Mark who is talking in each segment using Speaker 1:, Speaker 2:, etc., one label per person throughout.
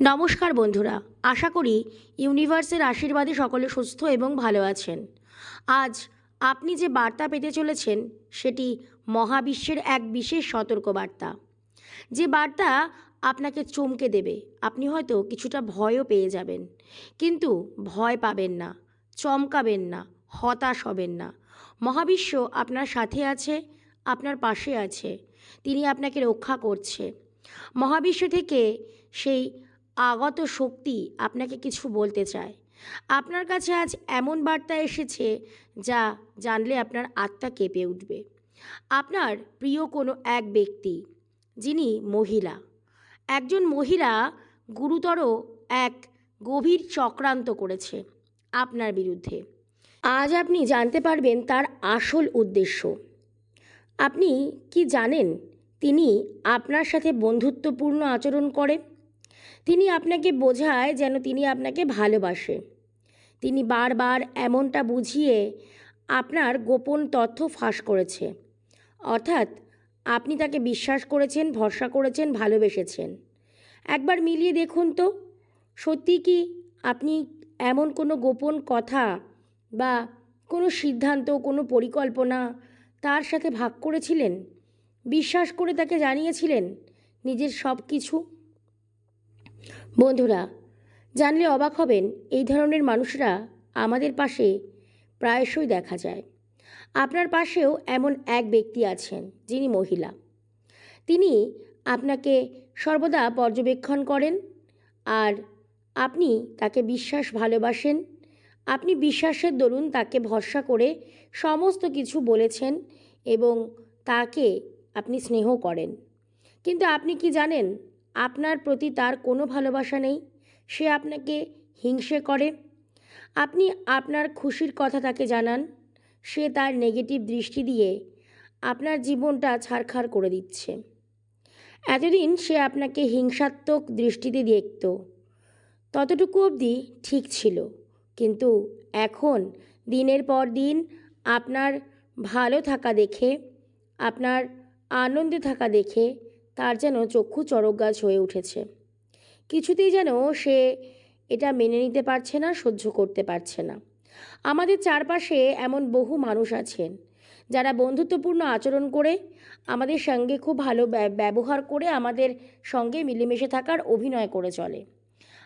Speaker 1: নমস্কার বন্ধুরা, আশা করি ইউনিভার্সের আশীর্বাদে সকলে সুস্থ এবং ভালো আছেন। আজ আপনি যে বার্তা পেতে চলেছেন, সেটি মহাবিশ্বের এক বিশেষ সতর্কবার্তা। যে বার্তা আপনাকে চমকে দেবে, আপনি হয়তো কিছুটা ভয়ও পেয়ে যাবেন। কিন্তু ভয় পাবেন না, চমকাবেন না, হতাশ হবেন না। মহাবিশ্ব আপনার সাথে আছে, আপনার পাশে আছে, তিনি আপনাকে রক্ষা করছে। মহাবিশ্ব থেকে সেই আগত শক্তি আপনাকে কিছু বলতে চায়। আপনার কাছে আজ এমন বার্তা এসেছে যা জানলে আপনার আত্মা কেঁপে উঠবে। আপনার প্রিয় কোনো এক ব্যক্তি, যিনি মহিলা। একজন মহিলা গুরুতর এক গভীর চক্রান্ত করেছে আপনার বিরুদ্ধে। আজ আপনি জানতে পারবেন তার আসল উদ্দেশ্য। আপনি কি জানেন তিনি আপনার সাথে বন্ধুত্বপূর্ণ আচরণ করে? তিনি আপনাকে বোঝায় যেন তিনি আপনাকে ভালোবাসে। তিনি বারবার এমনটা বুঝিয়ে আপনার গোপন তথ্য ফাঁস করেছে। অর্থাৎ আপনি তাকে বিশ্বাস করেছেন, ভরসা করেছেন, ভালোবেসেছেন। একবার মিলিয়ে দেখুন তো, সত্যি কি আপনি এমন কোনো গোপন কথা বা কোনো সিদ্ধান্ত, কোনো পরিকল্পনা তার সাথে ভাগ করেছিলেন? বিশ্বাস করে তাকে জানিয়েছিলেন নিজের সব কিছু বন্ধুরা, জানলে অবাক হবেন, এই ধরনের মানুষরা আমাদের পাশে প্রায়শই দেখা যায়। আপনার পাশেও এমন এক ব্যক্তি আছেন, যিনি মহিলা। তিনি আপনাকে সর্বদা পর্যবেক্ষণ করেন আর আপনি তাকে বিশ্বাস ভালোবাসেন। আপনি বিশ্বাসের দরুন তাকে ভরসা করে সমস্ত কিছু বলেছেন এবং তাকে আপনি স্নেহ করেন। কিন্তু আপনি কি জানেন আপনার প্রতি তার কোনো ভালোবাসা নেই? সে আপনাকে হিংসে করে? আপনি আপনার খুশির কথা তাকে জানান। সে তার নেগেটিভ দৃষ্টি দিয়ে আপনার জীবনটা ছাড়খাড় করে দিচ্ছে। এতদিন সে আপনাকে হিংসাত্মক দৃষ্টিতে দেখত। ততটুকু অবধি ঠিক ছিল। কিন্তু এখন, দিনের পর দিন, আপনার ভালো থাকা দেখে, আপনার আনন্দে থাকা দেখে তার যেন চক্ষু চড়ক গাছ হয়ে উঠেছে। কিছুতেই যেন সে এটা মেনে নিতে পারছে না, সহ্য করতে পারছে না। আমাদের চারপাশে এমন বহু মানুষ আছেন, যারা বন্ধুত্বপূর্ণ আচরণ করে, আমাদের সঙ্গে খুব ভালো ব্যবহার করে আমাদের সঙ্গে মিলেমিশে থাকার অভিনয় করে চলে।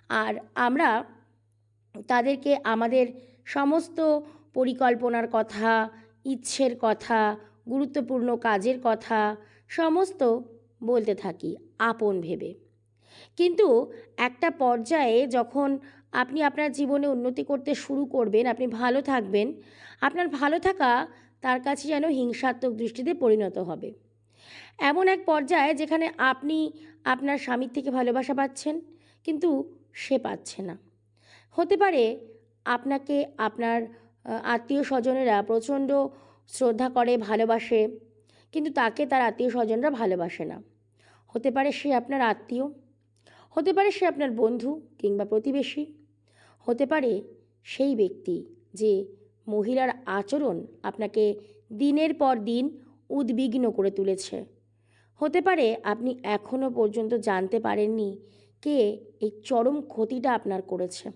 Speaker 1: আর আমরা তাদেরকে আমাদের সমস্ত পরিকল্পনার কথা, ইচ্ছের কথা, গুরুত্বপূর্ণ কাজের কথা, সমস্ত বলতে থাকি, আপন ভেবে। কিন্তু একটা পর্যায়ে যখন আপনি আপনার জীবনে উন্নতি করতে শুরু করবেন, আপনি ভালো থাকবেন, আপনার ভালো থাকা তার কাছে যেন হিংসাত্মক দৃষ্টিতে পরিণত হবে। এমন এক পর্যায়ে যেখানে আপনি আপনার স্বামীর থেকে ভালোবাসা পাচ্ছেন, কিন্তু সে পাচ্ছে না। হতে পারে আপনাকে আপনার আত্মীয় স্বজনেরা প্রচণ্ড শ্রদ্ধা করে, ভালোবাসে কিন্তু তাকে তার আত্মীয় স্বজনরা ভালোবাসে না। হতে পারে সে আপনার আত্মীয়, হতে পারে সে আপনার বন্ধু কিংবা প্রতিবেশী, হতে পারে সেই ব্যক্তি যে মহিলার আচরণ আপনাকে দিনের পর দিন উদ্বিগ্ন করে তুলেছে। হতে পারে আপনি এখনও পর্যন্ত জানতে পারেননি কে এই চরম ক্ষতিটা আপনার করেছে।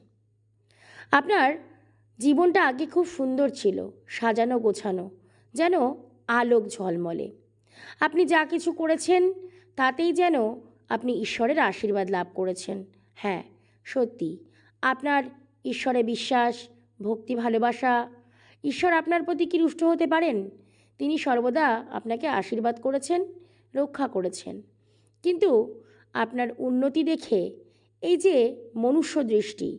Speaker 1: আপনার জীবনটা আগে খুব সুন্দর ছিল, সাজানো গোছানো, যেন আলোক ঝলমলে। আপনি যা কিছু করেছেন, তাতেই যেন আপনি ঈশ্বরের আশীর্বাদ লাভ করেছেন। হ্যাঁ সত্যি, আপনার ঈশ্বরে বিশ্বাস, ভক্তি, ভালোবাসা, ঈশ্বর আপনার প্রতি কি রুষ্ট হতে পারেন? তিনি সর্বদা আপনাকে আশীর্বাদ করেছেন, রক্ষা করেছেন। কিন্তু আপনার উন্নতি দেখে এই যে মনুষ্য দৃষ্টি,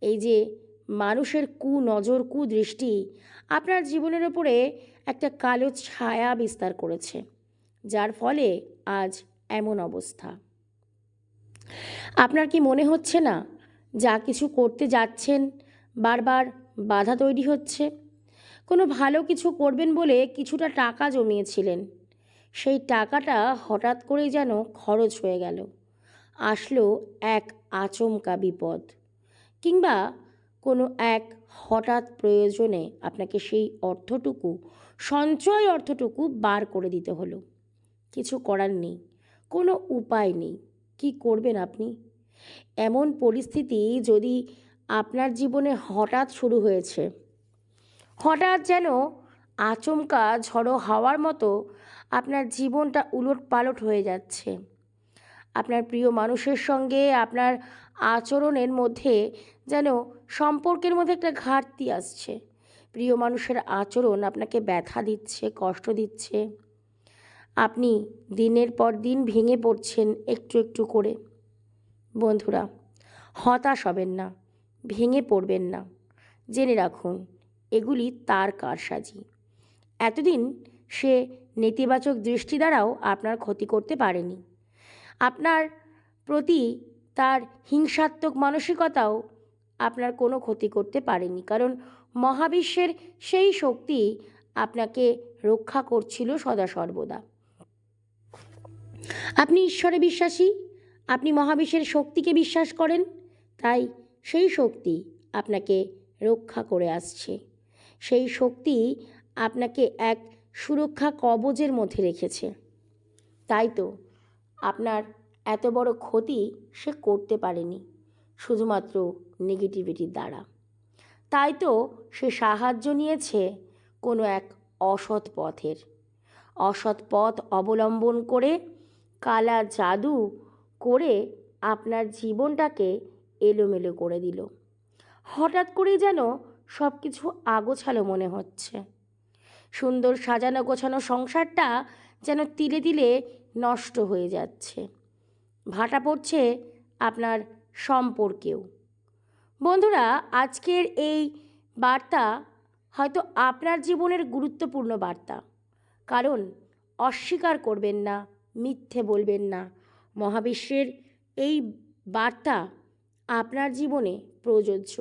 Speaker 1: এই যে মানুষের কু নজর কুদৃষ্টি আপনার জীবনের ওপরে একটা কালো ছায়া বিস্তার করেছে, যার ফলে আজ এমন অবস্থা। আপনার কি মনে হচ্ছে না, যা কিছু করতে যাচ্ছেন, বারবার বাধা তৈরি হচ্ছে? কোনো ভালো কিছু করবেন বলে কিছুটা টাকা জমিয়েছিলেন, সেই টাকাটা হঠাৎ করেই যেন খরচ হয়ে গেল, আসলো এক আচমকা বিপদ, কিংবা কোনো এক হঠাৎ প্রয়োজনে আপনাকে সেই অর্থটুকু, সঞ্চয় অর্থটুকু বার করে দিতে হলো। কিছু করার নেই, কোনো উপায় নেই, কি করবেন আপনি? এমন পরিস্থিতি যদি আপনার জীবনে হঠাৎ শুরু হয়েছে, হঠাৎ যেন আচমকা ঝড়ো হাওয়ার মতো আপনার জীবনটা উলট পালট হয়ে যাচ্ছে। আপনার প্রিয় মানুষের সঙ্গে আপনার আচরণের মধ্যে যেন সম্পর্কের মধ্যে একটা ঘাটতি আসছে। প্রিয় মানুষের আচরণ আপনাকে ব্যথা দিচ্ছে, কষ্ট দিচ্ছে। আপনি দিনের পর দিন ভেঙে পড়ছেন একটু একটু করে। বন্ধুরা, হতাশ হবেন না, ভেঙে পড়বেন না। জেনে রাখুন, এগুলি তার কারসাজি। এতদিন সে নেতিবাচক দৃষ্টি দ্বারাও আপনার ক্ষতি করতে পারেনি। আপনার প্রতি তার হিংসাত্মক মানসিকতাও আপনার কোনো ক্ষতি করতে পারেনি। কারণ মহাবিশ্বের সেই শক্তি আপনাকে রক্ষা করছিল সদা সর্বদা। আপনি ঈশ্বরে বিশ্বাসী? আপনি মহাবিশ্বের শক্তিকে বিশ্বাস করেন? তাই সেই শক্তি আপনাকে রক্ষা করে আসছে। সেই শক্তি আপনাকে এক সুরক্ষা কবজের মধ্যে রেখেছে। তাই তো আপনার এত বড় ক্ষতি সে করতে পারেনি। শুধুমাত্র নেগেটিভিটির দ্বারা। তাই তো সে সাহায্য নিয়েছে কোনো এক অসৎ পথের। অসৎ পথ অবলম্বন করে কালা জাদু করে আপনার জীবনটাকে এলোমেলো করে দিল। হঠাৎ করেই যেন সব কিছু আগোছালো মনে হচ্ছে। সুন্দর সাজানো গোছানো সংসারটা যেন তিলে তিলে নষ্ট হয়ে যাচ্ছে। ভাটা পড়ছে আপনার সম্পর্কেও। বন্ধুরা, আজকের এই বার্তা হয়তো আপনার জীবনের গুরুত্বপূর্ণ বার্তা। কারণ, অস্বীকার করবেন না, মিথ্যে বলবেন না। মহাবিশ্বের এই বার্তা আপনার জীবনে প্রযোজ্য।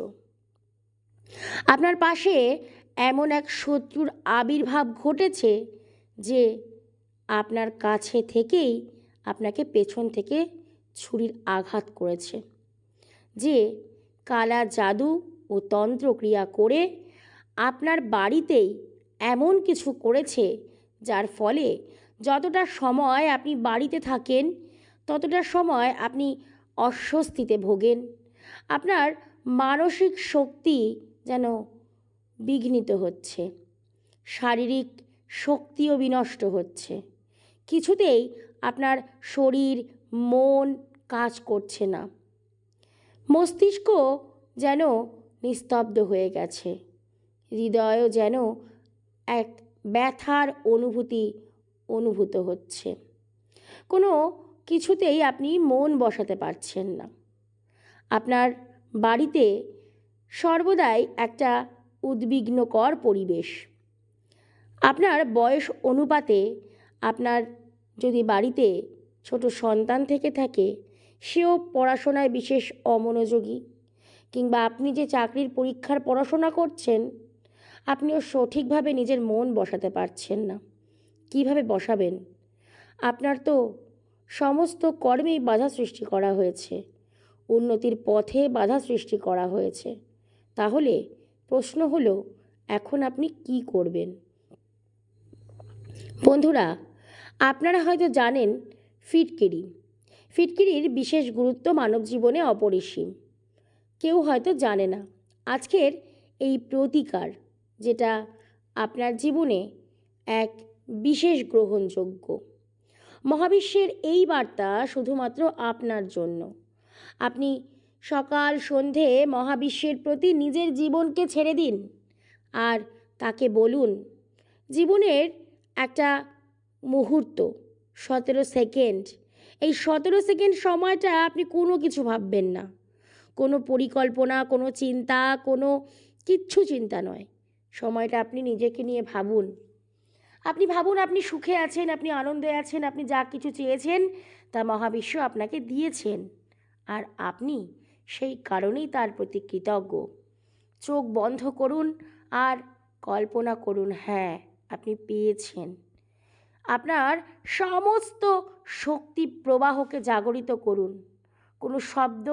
Speaker 1: আপনার পাশে এমন এক শত্রুর আবির্ভাব ঘটেছে যে আপনার কাছে থেকেই আপনাকে পেছন থেকে ছুরির আঘাত করেছে। যে কালা জাদু ও তন্ত্রক্রিয়া করে আপনার বাড়িতেই এমন কিছু করেছে যার ফলে যতটা সময় আপনি বাড়িতে থাকেন, ততটা সময় আপনি অস্বস্তিতে ভোগেন। আপনার মানসিক শক্তি যেন বিঘ্নিত হচ্ছে। শারীরিক শক্তিও বিনষ্ট হচ্ছে। কিছুতেই আপনার শরীর, মন কাজ করছে না। মস্তিষ্ক যেন নিস্তব্ধ হয়ে গেছে। হৃদয়ও যেন এক ব্যথার অনুভূতি অনুভূত হচ্ছে। কোনো কিছুতেই আপনি মন বসাতে পারছেন না। আপনার বাড়িতে সর্বদাই একটা উদ্বিগ্নকর পরিবেশ। আপনার বয়স অনুপাতে আপনার যদি বাড়িতে ছোট সন্তান থেকে থাকে সেও পড়াশোনায় বিশেষ অমনোযোগী। কিংবা আপনি যে চাকরির পরীক্ষার পড়াশোনা করছেন, আপনিও সঠিকভাবে নিজের মন বসাতে পারছেন না। কীভাবে বসাবেন? আপনার তো সমস্ত কর্মেই বাধা সৃষ্টি করা হয়েছে। উন্নতির পথে বাধা সৃষ্টি করা হয়েছে। তাহলে প্রশ্ন হলো, এখন আপনি কি করবেন? বন্ধুরা, আপনারা হয়তো জানেন ফিটকিরি। ফিটকিরির বিশেষ গুরুত্ব মানব জীবনে অপরিসীম। কেউ হয়তো জানে না, আজকের এই প্রতিকার, যেটা আপনার জীবনে এক বিশেষ গ্রহণযোগ্য। মহাবিশ্বের এই বার্তা শুধুমাত্র আপনার জন্য। আপনি সকাল, সন্ধে মহাবিশ্বের প্রতি নিজের জীবনকে ছেড়ে দিন আর তাকে বলুন, জীবনের একটা মুহূর্ত, সতেরো সেকেন্ড এই সতেরো সেকেন্ড সময়টা আপনি কোনো কিছু ভাববেন না। কোনো পরিকল্পনা, কোনো চিন্তা, কোনো কিচ্ছু চিন্তা নয়। সময়টা আপনি নিজেকে নিয়ে ভাবুন। আপনি ভাবুন আপনি সুখে আছেন, আপনি আনন্দে আছেন, আপনি যা কিছু চেয়েছেন তা মহাবিশ্ব আপনাকে দিয়েছেন। আর আপনি সেই কারণেই তার প্রতি কৃতজ্ঞ। চোখ বন্ধ করুন আর কল্পনা করুন হ্যাঁ আপনি পেয়েছেন। আপনার সমস্ত শক্তি প্রবাহকে জাগরিত করুন। কোনো শব্দ,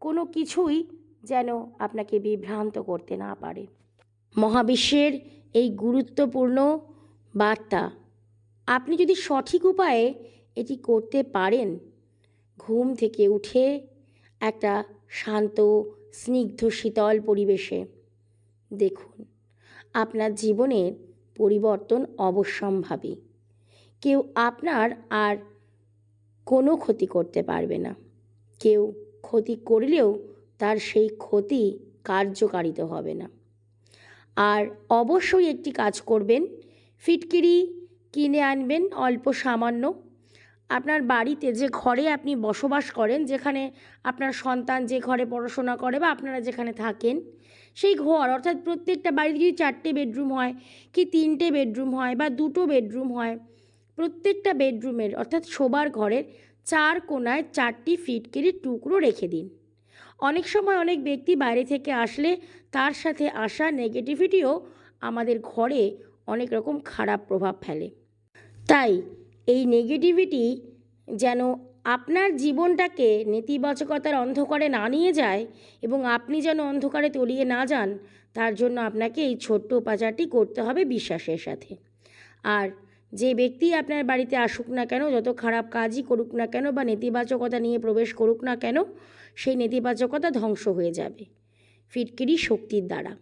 Speaker 1: কোনো কিছুই যেন আপনাকে বিভ্রান্ত করতে না পারে। মহাবিশ্বের এই গুরুত্বপূর্ণ বার্তা, আপনি যদি সঠিক উপায়ে এটি করতে পারেন, ঘুম থেকে উঠে একটা শান্ত, স্নিগ্ধ, শীতল পরিবেশে দেখুন, আপনার জীবনের পরিবর্তন অবশ্যম্ভাবী। কেউ আপনার আর কোনো ক্ষতি করতে পারবে না। কেউ ক্ষতি করলেও তার সেই ক্ষতি কার্যকারিত হবে না। আর অবশ্যই একটি কাজ করবেন, ফিটকিরি কিনে আনবেন অল্প সামান্য। আপনার বাড়িতে যে ঘরে আপনি বসবাস করেন, যেখানে আপনার সন্তান যে ঘরে পড়াশোনা করে বা আপনারা যেখানে থাকেন, সেই ঘর, অর্থাৎ প্রত্যেকটা বাড়িতে যদি চারটে বেডরুম হয়, কি তিনটে বেডরুম হয় বা দুটো বেডরুম হয় প্রত্যেকটা বেডরুমের, অর্থাৎ শোবার ঘরের চার কোনায় চারটি ফিটকিরির টুকরো রেখে দিন। অনেক সময় অনেক ব্যক্তি বাইরে থেকে আসলে তার সাথে আসা নেগেটিভিটিও আমাদের ঘরে অনেক রকম খারাপ প্রভাব ফেলে। তাই এই নেগেটিভিটি যেন আপনার জীবনটাকে নেতিবাচকতার অন্ধকারে না নিয়ে যায় এবং আপনি যেন অন্ধকারে তলিয়ে না যান, তার জন্য আপনাকে এই ছোট্ট উপাচারটি করতে হবে বিশ্বাসের সাথে। আর যে ব্যক্তি আপনার বাড়িতে আসুক না কেন, যত খারাপ কাজই করুক না কেন বা নেতিবাচকতা নিয়ে প্রবেশ করুক না কেন, সেই নেতিবাচকতা ধ্বংস হয়ে যাবে। ফিটকিরি শক্তির দ্বারা।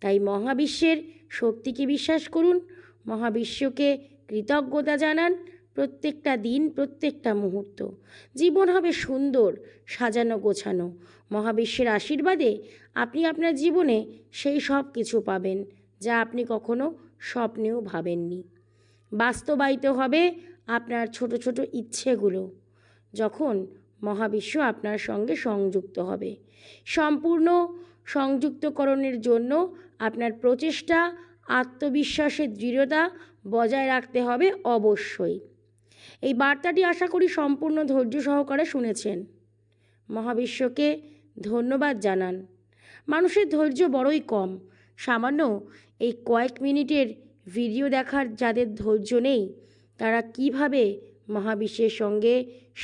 Speaker 1: তাই মহাবিশ্বের শক্তিকে বিশ্বাস করুন, মহাবিশ্বকে কৃতজ্ঞতা জানান, প্রত্যেকটা দিন, প্রত্যেকটা মুহূর্ত। জীবন হবে সুন্দর, সাজানো গোছানো। মহাবিশ্বের আশীর্বাদে আপনি আপনার জীবনে সেই সব কিছু পাবেন, যা আপনি কখনো স্বপ্নেও ভাবেননি। বাস্তবায়িত হবে আপনার ছোট ছোট ইচ্ছেগুলো। যখন মহাবিশ্ব আপনার সঙ্গে সংযুক্ত হবে। সম্পূর্ণ সংযুক্তকরণের জন্য আপনার প্রচেষ্টা, আত্মবিশ্বাসের দৃঢ়তা বজায় রাখতে হবে অবশ্যই। এই বার্তাটি আশা করি সম্পূর্ণ ধৈর্য সহকারে শুনেছেন। মহাবিশ্বকে ধন্যবাদ জানান। মানুষের ধৈর্য বড়ই কম। সামান্য এই কয়েক মিনিটের ভিডিও দেখার যাদের ধৈর্য নেই, তারা কীভাবে মহাবিশ্বের সঙ্গে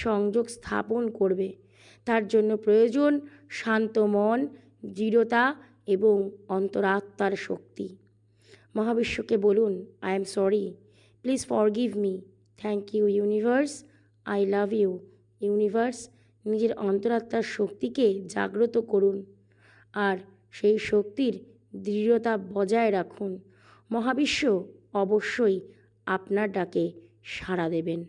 Speaker 1: সংযোগ স্থাপন করবে? তার জন্য প্রয়োজন শান্ত মন, দৃঢ়তা এবং অন্তরাত্মার শক্তি। মহাবিশ্বকে বলুন I am sorry please forgive me thank you universe I love you universe নিজের অন্তরাত্মার শক্তিকে জাগ্রত করুন, আর সেই শক্তির দৃঢ়তা বজায় রাখুন। মহাবিশ্ব অবশ্যই আপনার ডাকে সাড়া দেবেন।